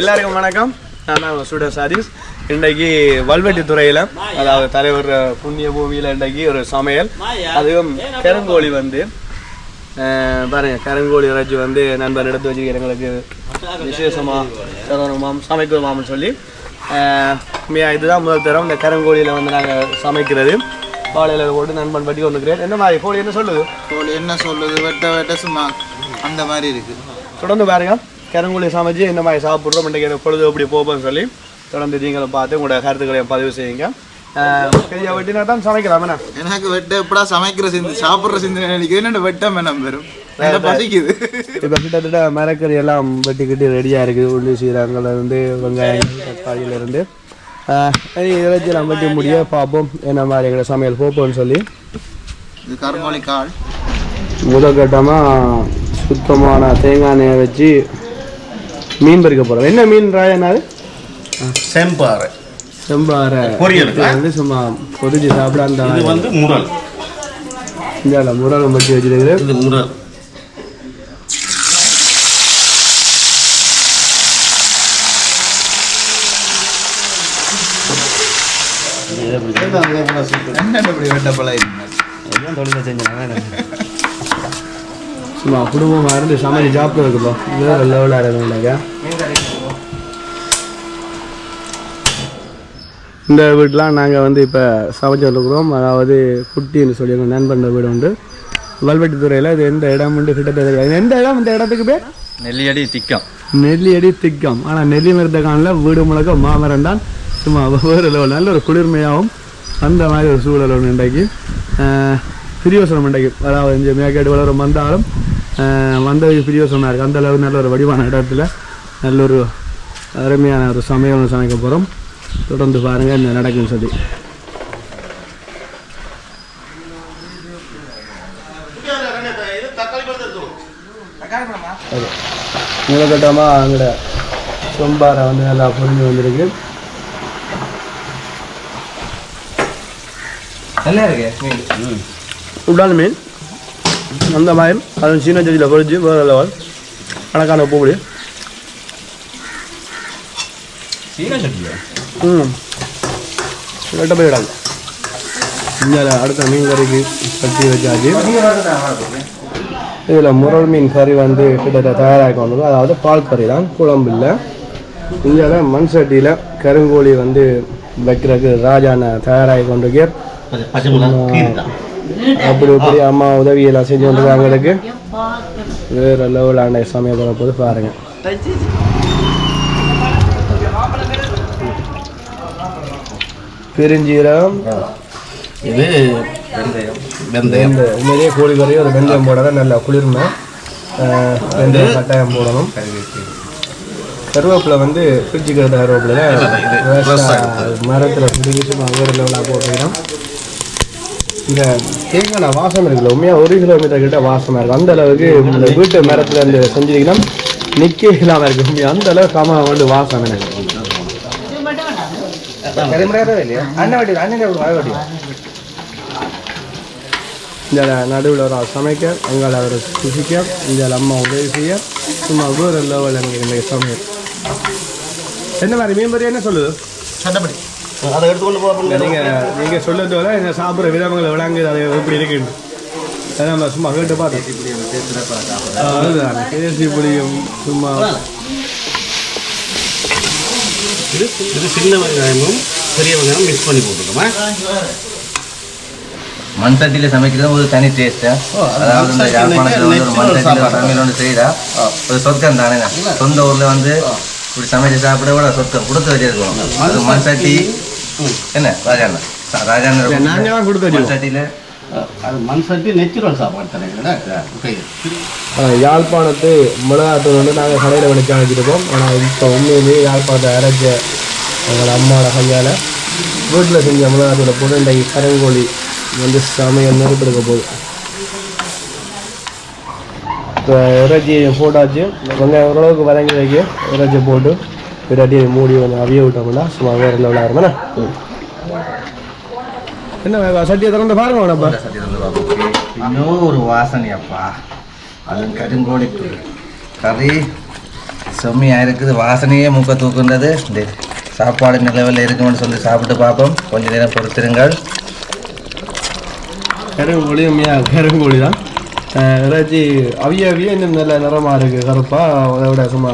எல்லாருக்கும் வணக்கம். நான் தான் ஸ்டூடெண்ட் சாதிஸ் இன்றைக்கு வல்வெட்டி துறையில் அதாவது தலைவர் புண்ணிய பூமியில் இன்றைக்கு ஒரு சமையல். அதுவும் கருங்கோழி வந்து பாருங்க கருங்கோழி இறைச்சி வந்து நண்பர் எடுத்து வச்சுக்கிற எங்களுக்கு விசேஷமாக தரணுமாம் சமைக்கணுமாம்னு சொல்லி. இதுதான் முதல் தரம். இந்த கருங்கோழியில் வந்து நாங்கள் சமைக்கிறது. வாழையில போட்டு நண்பன் பட்டி கொண்டுக்கிறேன் என்ன மாதிரி கோழி என்ன சொல்லுது? கோழி என்ன சொல்லுது? வெட்ட வெட்ட சும்மா அந்த மாதிரி இருக்கு. தொடர்ந்து பாருங்க. கருங்குழி சமைச்சு இந்த மாதிரி சாப்பிட்றோம். இன்றைக்கு எனக்கு பொழுது எப்படி போகும்னு சொல்லி தொடர்ந்து நீங்களும் பார்த்து உங்களோட கருத்துக்களையும் பதிவு செய்யுங்க. பெரிய வெட்டினா தான் சமைக்கலாம் என்ன? எனக்கு வெட்ட எப்படா சமைக்கிற சிந்து சாப்பிட்ற சிந்து நினைக்கிறேன் என்ன வெட்ட மேனம் பெறும் என்ன பசிக்குது? இப்போ கிட்டத்தட்ட மரக்கறி எல்லாம் வெட்டி கட்டி ரெடியாக இருக்குது உள்ளி சீரகங்கள்லேருந்து வெங்காயம் தக்காளியிலேருந்து. இறைச்சி நம்ம வெட்டி முடிய பார்ப்போம். என்ன மாதிரி எங்களை சமையல் போப்போம்னு சொல்லி. இது கருங்கோழி கால் முதல் கட்டமாக சுத்தமான தேங்காய் எண்ணெயை வச்சு மீன் பறிக்க போகிறோம் என்ன மீன் ராயனாது செம்பாறை. செம்பாறை. பொரியலுக்கா? வந்து சும்மா கொதிச்சு சாப்பிட அந்த இது வந்து முரல் இந்த முரகம் பட்டி வச்சிருக்குது. இது முரல் என்ன இப்படி வெட்ட சும்மா குடும்பமாக இருந்து சமைச்சு சாப்பிட்டு இருக்குப்பா. வேறு லெவலாக இருக்குங்க இந்த வீட்டிலாம் நாங்கள் வந்து இப்போ சமைச்சிட்டு இருக்கிறோம் அதாவது குட்டின்னு சொல்லி எங்கள் நண்பன் வீடு உண்டு. வல்வெட்டித்துறையில் இது எந்த இடம் உண்டு கிட்டத்தட்ட. எந்த இடம் இந்த இடத்துக்கு பேர்? நெல்லியடி திக்கம். நெல்லியடி திக்கம். ஆனால் நெல்லி மரத்தை காணல வீடு முழுக்க மாமரம் தான். சும்மா வேறு லெவல் நல்ல ஒரு குளிர்மையாகவும் அந்த மாதிரி ஒரு சூழல் ஒன்று இன்றைக்கு. பிரியோசனம் இன்றைக்கு. அதாவது இந்த மேற்கேடு வளரும் வந்தாலும் ஆஹ், வந்தது பிரியோசனமாக இருக்குது அந்த அளவு நல்ல ஒரு வடிவான இடத்துல நல்ல ஒரு அருமையான ஒரு சமையல் சமைக்க போகிறோம் தொடர்ந்து பாருங்கள் நடக்குன்னு சொல்லி. அது முதற்கட்டமாக அங்கட சொம்பாரை வந்து நல்லா புரிஞ்சு வந்திருக்கு. நல்லா இருக்கு உடால் மீன்? அந்த மாதிரி அது சின்ன செடியில் பொறிச்சு வேறு லெவல் கணக்கான உப்பு பொடி ம். ரெட்ட போய் விடாது இங்கே அடுத்த மீன் கறிக்கு கட்டி வச்சாச்சு. இதில் முரல் மீன் கறி வந்து கிட்டத்தட்ட தயாராகி கொண்டு அதாவது பால் கறி தான் குழம்பு இல்லை. இங்கே மண் சட்டியில் கருங்கோழி வந்து வைக்கிறதுக்கு ராஜான தயாராகி கொண்டு அப்படி இப்படி அம்மா உதவியெல்லாம் செஞ்சு வந்துருக்காங்க எங்களுக்கு. வேறு லெவலான போகிற போது பாருங்க. பெருஞ்சீரகம். இது வெந்தயம். வெந்தயம். உண்மையிலேயே கோழி கறி ஒரு வெந்தயம் போடாத நல்லா குளிர்மை. வெந்தயம் கட்டாயம் போடணும். கருவேப்பிலை வந்து ஃப்ரிட்ஜுக்கு எடுத்த கருவேப்பிலை மரத்தில் பிடிங்கி சும்மா வேறு லெவலாக போட்டுக்கிறோம் இந்த தேங்காய் வாசம் இருக்குல்ல உண்மையாக ஒரு கிலோமீட்டர் கிட்ட வாசமாக இருக்கும் அந்த அளவுக்கு இந்த வீட்டு மரத்தில் இருந்து செஞ்சீங்கன்னா நிற்க இல்லாமல் இருக்கு. உண்மையாக அந்த அளவுக்கு காம வந்து வாசம் எனக்கு. இந்த நடுவில் ஒரு சமைக்க எங்களை அவர் சுசிக்க இந்த அம்மா உதவி செய்ய. சும்மா வேறு லெவல் எனக்கு இந்த சமையல். என்ன மாதிரி மீன் என்ன சொல்லுது? சட்டப்படி அதை எடுத்துக்கொண்டு போக நீங்கள் நீங்கள் சொல்லுறது விட இந்த சாப்பிட்ற விதங்களை விளங்குது அது எப்படி இருக்குன்னு. நம்ம சும்மா கேட்டு பார்த்தோம் அதுதான். புளியும் சும்மா. இது இது சின்ன வெங்காயமும் பெரிய வெங்காயம் மிக்ஸ் பண்ணி போட்டுக்கோமா மண் சட்டியில சமைக்கிறது ஒரு தனி டேஸ்டா அதாவது இந்த யாழ்ப்பாணத்துல வந்து ஒரு மண் சட்டியில சமையல் ஒன்று செய்யறா ஒரு சொர்க்கம் தானே? சொந்த ஊர்ல வந்து இப்படி சமைச்சு சாப்பிட விட சொர்க்கம் கொடுத்து வச்சிருக்கோம். அது மண் சட்டி என்ன ராஜாண்ணா? ராஜாண்ணா வச்சிருக்கோம் சட்டியில அது மண் சட்டி நெச்சுரல் சாப்பாடு தானே ஆஹ் யாழ்ப்பாணத்து மிளகாத்தூள் வந்து நாங்கள் கடையில் விளைக்க வச்சுருக்கோம் ஆனால் இப்போ உண்மையிலேயே யாழ்ப்பாணத்தை அரைச்ச எங்களோட அம்மாவோட கையால் வீட்டில் செஞ்ச மிளகாத்தூளை போட்டு இன்றைக்கு கருங்கோழி வந்து சமையல் நெருப்பெடுக்க போகுது. இப்போ இறைச்சி போட்டாச்சு. வெங்காயம் ஓரளவுக்கு வதங்கி வைக்க இறைச்சி போட்டு இல்லாட்டி மூடி கொஞ்சம் அவிய விட்டோம்னா சும்மா வேறு லெவலாக இருக்கும்ண்ணா என்ன சட்டியை திறந்து பாருங்க உனப்பா. இன்னும் ஒரு வாசனையப்பா அது கருங்கோழி கறி செம்மையாக இருக்குது. வாசனையே மூக்க தூக்குன்றது. இந்த சாப்பாடு நிலவில் இருக்குமென்னு சொல்லி சாப்பிட்டு பார்ப்போம். கொஞ்ச நேரம் பொறுத்திருங்கள். கருங்கோழி உண்மையாக கருங்கோழி தான் இறைச்சி அவிய அவிய இன்னும் நல்ல நிறமாக இருக்குது கருப்பாக அதை விட சும்மா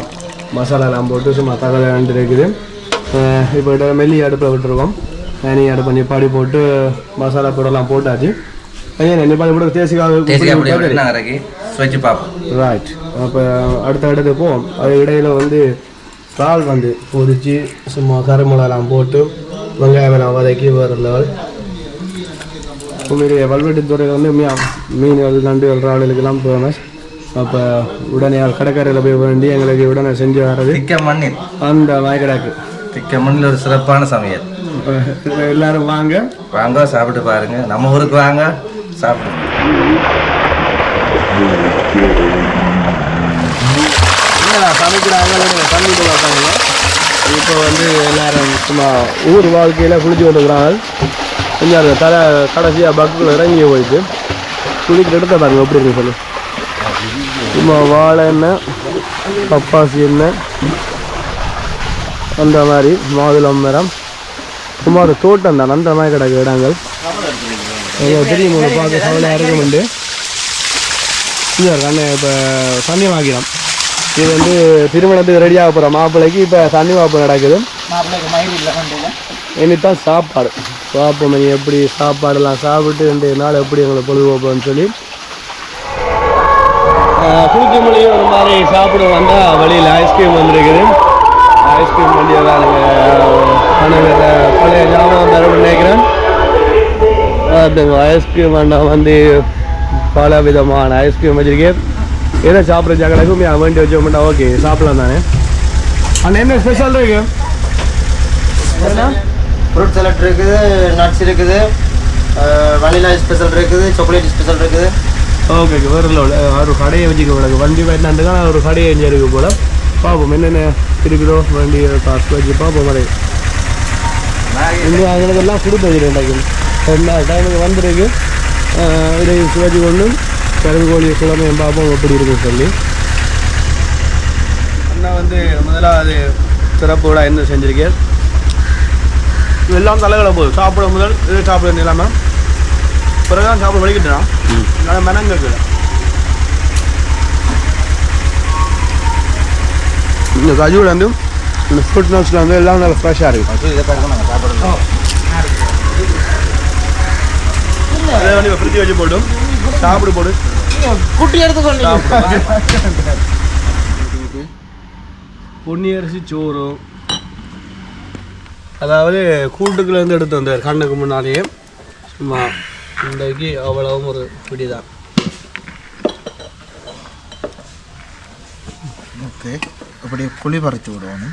மசாலாலாம் போட்டு சும்மா தகவல் ரெண்டு இருக்குது இப்போ இட மெல்லி அடுப்பில் விட்டுருக்கோம். நீ அடுப்பை நிப்பாடி போட்டு மசாலா பொருளெல்லாம் போட்டாச்சு. ஐயா நிப்பாடி போட்டு தேசிக்காக ரைட் அப்போ அடுத்த இடத்துக்கு போவோம். அது இடையில வந்து இறால் வந்து பொரிச்சு சும்மா கருமிளகாலாம் போட்டு வெங்காயம் எல்லாம் வதக்கி வேறு லெவல் உண்மையிலேயே வல்வெட்டி துறையில் வந்து மீ மீன்கள் நண்டுகள் இறாலுக்கெல்லாம் ஃபேமஸ் அப்போ உடனே கடற்கரையில் போய் வேண்டி எங்களுக்கு உடனே செஞ்சு வர்றது. திக்க மண்ணில். அந்த வாய்க்கடாக்கு திக்க மண்ணில் ஒரு சிறப்பான சமையல். எல்லாரும் வாங்க. வாங்க சாப்பிட்டு பாருங்க. நம்ம ஊருக்கு வாங்க சாப்பிடுங்க என்ன சமைக்கிறாங்க? தண்ணி பார்த்தாங்க இப்போ வந்து எல்லாரும் சும்மா ஊர் வாழ்க்கையில் குளிச்சு கொண்டுக்கிறாங்க கொஞ்சம் தலை கடைசியாக பக்குள்ள இறங்கி போயிட்டு குளிக்கிற இடத்த பாருங்க எப்படி இருக்கு சொல்லு. சும்மா வாழை எண்ணெய் பப்பாசி எண்ணெய் அந்த மாதிரி மாதுளம் மரம். சும்மா ஒரு தோட்டம் தான் அந்த மாதிரி கிடக்கு இடங்கள். தெரியும் உங்களுக்கு பார்க்க கவலையாக இருக்குமெண்டு இல்லை கண்ணு இப்போ தண்ணி வாங்கிடும் இது வந்து திருமணத்துக்கு ரெடியாக போகிற மாப்பிள்ளைக்கு இப்போ தண்ணி வாப்பு நடக்குது. இனித்தான் சாப்பாடு. பார்ப்போம் எப்படி சாப்பாடெல்லாம் சாப்பிட்டு ரெண்டு நாள் எப்படி எங்களை பொழுதுபோப்போம்னு சொல்லி. குளிக்க மொழியும் ஒரு மாதிரி சாப்பிட வந்தால் வழியில் ஐஸ்கிரீம் வந்துருக்குது. ஐஸ்கிரீம் வண்டியெல்லாம் நாங்கள் பழைய ஜாமான் தரணும்னு நினைக்கிறேன். ஐஸ்கிரீம் அண்ணா வந்து பல விதமான ஐஸ்கிரீம் வச்சுருக்கேன் எதை சாப்பிட்ற ஜாக்கடைக்கும் என் வேண்டி வச்சோம்னா ஓகே சாப்பிடலாம் தானே. அண்ணா என்ன ஸ்பெஷல் இருக்கு? ஃப்ரூட் சலாட் இருக்குது நட்ஸ் இருக்குது வனிலா ஸ்பெஷல் இருக்குது சாக்லேட் ஸ்பெஷல் இருக்குது. ஓகே ஓகே வேறு இல்லை ஒரு கடையை வச்சுக்க கூடாது வண்டி வேண்டாண்டுக்கான ஒரு கடையை எங்கே இருக்கு போல. பார்ப்போம் என்னென்ன இருக்குதோ வண்டி காசு வச்சு பார்ப்போம் மாதிரி இன்னும் அவங்களுக்கெல்லாம் கொடுத்து வச்சுருக்கேன் என்ன டைமுக்கு வந்திருக்கு. இதை வச்சு கொண்டு கருங்கோழி குழம்பு பார்ப்போம் எப்படி இருக்குன்னு சொல்லி. அண்ணா வந்து முதலாவது சிறப்பு விழா என்ன செஞ்சிருக்கேன் எல்லாம் தலைகளை போகுது சாப்பிட முதல் இது சாப்பிட இல்லாமல் பிறகுதான் சாப்பிட வலிக்கிட்டான் நல்லா மெனங்க இருக்குது இந்த கஜூவில் வந்து இந்த ஃப்ரூட் நட்ஸில் வந்து எல்லாம் நல்லா ஃப்ரெஷ்ஷாக இருக்குது அதை வந்து ஃப்ரிட்ஜ் வச்சு போட்டும் சாப்பிடு போடு குட்டி எடுத்துக்கொண்டு பொன்னி அரிசி சோறு அதாவது கூட்டுக்குள்ளேருந்து எடுத்து வந்தார் கண்ணுக்கு முன்னாலேயே சும்மா இன்றைக்கு அவ்வளவும் ஒரு பிடி தான் ஓகே. அப்படி புளி பறிச்சு விடுவோம்.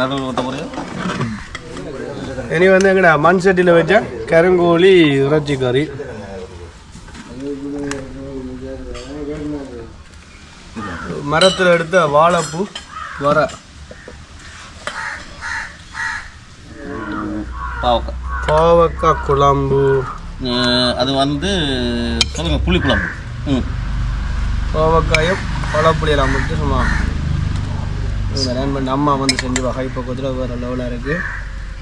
நடுவில் ஊற்ற முடியும் இனி வந்து எங்கடா? மண் சட்டியில் வச்ச கருங்கோழி இறைச்சி கறி. மரத்தில் எடுத்த வாழைப்பூ வர. பாவக்காய். பாவக்காய் குழம்பு. அது வந்து சொல்லுங்கள் புளிக்குழம்பு. ம். பாவக்காயும் பழப்புளியெல்லாம் போட்டு சும்மா அம்மா வந்து செஞ்சு வகை பக்கத்தில் வேறு லெவலாக இருக்குது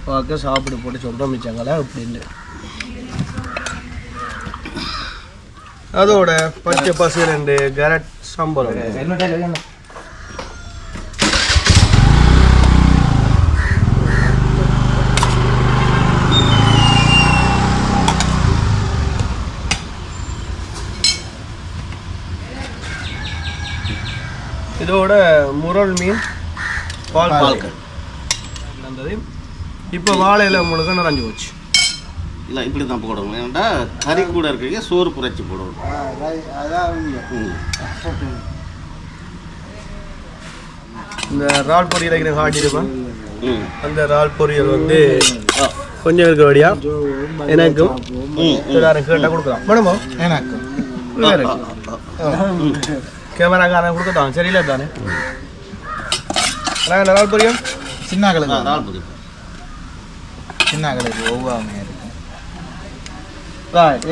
பார்க்க சாப்பிட்டு போட்டு சொல்கிறோம் மிச்சங்களா அப்படின்னு. அதோட பச்சை பசு ரெண்டு கேரட் சம்பளம் இதோட முரல் மீன் பால் பால்கள் வந்தது. இப்போ வாழையில முழுக்க நிறைஞ்சு போச்சு? இல்லை இப்படி தான் போடணும். ஏன்டா கறி கூட இருக்கிறீங்க சோறு புரைச்சி போடணும். இந்த இறால் பொரியலை நான் காட்டியிருப்பேன் அந்த இறால் பொரியல் வந்து கொஞ்சம் இருக்க வழியா எனக்கும் எல்லாரும் கேட்டால் கொடுக்கலாம். வேணுமோ? எனக்கு கேமராக்காரன் கொடுக்கத்தான் சரியில்லை தானே? ஆனால் இறால் பொரியல் சின்ன கலக்கு இறால் பொரி சின்ன கலக்கு ஒவ்வாமையாக இருக்கும்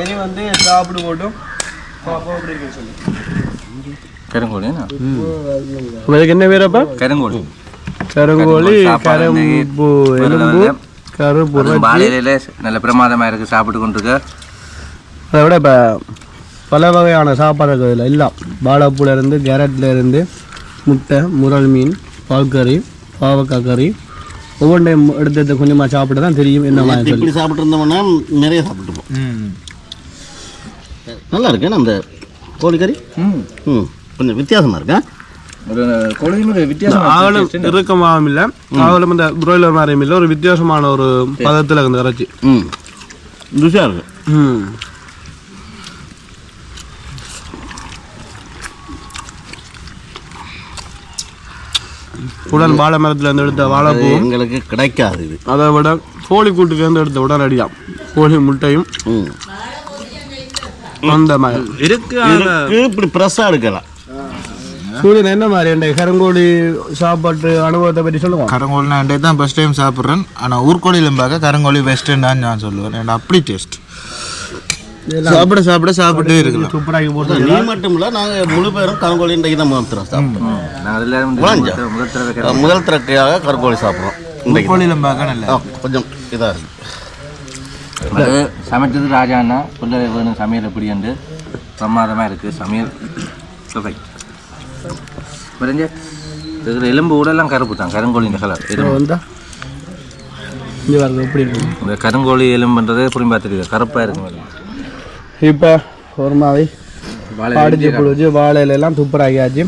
இனி வந்து சாப்பிடு போட்டும். கருங்கோழி என்ன? அதுக்கு என்ன பேரப்பா கருங்கோழி. கருங்கோழி கரும்பு எலும்பு வாழையில நல்ல பிரமாதமா இருக்கு சாப்பிட்டு கொண்டிருக்கு. அதை விட இப்போ பல வகையான சாப்பாடு இருக்குது இதில் எல்லாம். வாழைப்பூல இருந்து கேரட்ல இருந்து முட்டை முரல் மீன் பால் கறி பாவக்காய் கறி. ஒவ்வொன்றையும் எடுத்து எடுத்து கொஞ்சமாக சாப்பிட்டு தான் தெரியும் என்ன மாதிரி இப்படி சாப்பிட்டு இருந்தோம்னா நிறைய சாப்பிட்டுப்போம் நல்லா இருக்கு அந்த கோழிக்கறி ம். கொஞ்சம் வித்தியாசமா இருக்கா? வித்தியாசம் ஆகலும் இறுக்கமாகவும் இல்லை. ஆகலும் இந்த புரோயிலர் மாதிரியும் இல்லை. ஒரு வித்தியாசமான ஒரு பதத்தில் இருந்து இறைச்சி. ம். ருசியாக இருக்கு. ம். உடன் வாழை மரத்துல இருந்து எடுத்த அது வாழைப்பூவும் எங்களுக்கு கிடைக்காது இது. அதை விட கோழி கூட்டுக்கு இருந்து எடுத்த உடனடியாக கோழி முட்டையும் அந்த மாதிரி. இருக்கு இப்படி ப்ரெஸ்ஸாக எடுக்கலாம். சூரியன் என்ன மாதிரி? இந்த கருங்கோழி சாப்பாட்டு அனுபவத்தை பற்றி சொல்லுவோம் கருங்கோழி நான் தான் ஃபஸ்ட் டைம் சாப்பிட்றேன். ஆனால் ஊர்கோழியிலும் பார்க்க கருங்கோழி பெஸ்ட்டுன்னு தான் நான் சொல்லுவேன். அப்படி டேஸ்ட் சாப்பிட சாப்பிட சாப்பிட்டே இருக்கலாம். சூப்பராகி போட்டு நீ மட்டும் இல்லை நாங்கள் முழு பேரும் கருங்கோழி இன்றைக்கு தான் முதல் வந்து வாங்க. முதல் தடவை கருங்கோழி. சாப்பிட்றோம் இன்றைக்கு ஆ, கொஞ்சம் இதாக இருக்கு. அது சமைச்சது ராஜாண்ணா சொல்ல வேணும் சமையல் எப்படி என்று பிரமாதமாக இருக்குது சமையல் சுவை புரிஞ்சு இதில் எலும்பு ஊடெல்லாம் கருப்பு தான். கருங்கோழி இந்த கலர் எலும்பு. இருக்கு? இந்த கருங்கோழி எலும்புன்றது புரியும்பா தெரியுது? கருப்பாக இருக்கும். இப்போ ஒரு மாதிரி புடிச்சு வாழையில எல்லாம் துப்புராக்கியாச்சு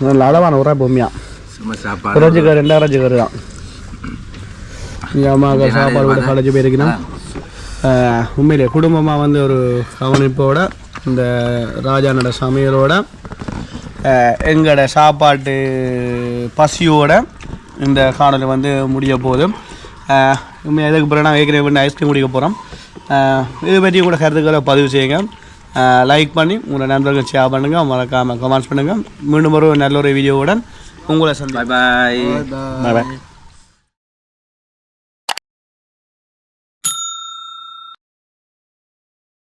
நல்ல அளவான உரை பொம்மையா இறைச்சி கறி ரெண்டு இறைச்சி தான். எங்கள் அம்மாவுக்கு சாப்பாடு கூட கலைச்சி போயிருக்கணும். உண்மையிலே குடும்பமாக வந்து ஒரு கவனிப்போட இந்த ராஜானோட சமையலோட எங்களோட சாப்பாட்டு பசியோட இந்த காணொலி வந்து முடிய போகுது. அஹ், உண்மையா எதுக்கு பிறகு நாங்கள் ஏற்கனவே ஐஸ்கிரீம் குடிக்க போகிறோம் இது பற்றி கூட கருத்துக்களை பதிவு செய்யுங்க. லைக் பண்ணி உங்களோட நண்பர்கள் ஷேர் பண்ணுங்கள் மறக்காமல் கமெண்ட்ஸ் பண்ணுங்கள் மீண்டும் ஒரு நல்ல ஒரு வீடியோவுடன் உங்களை சந்தி பாய் பாய்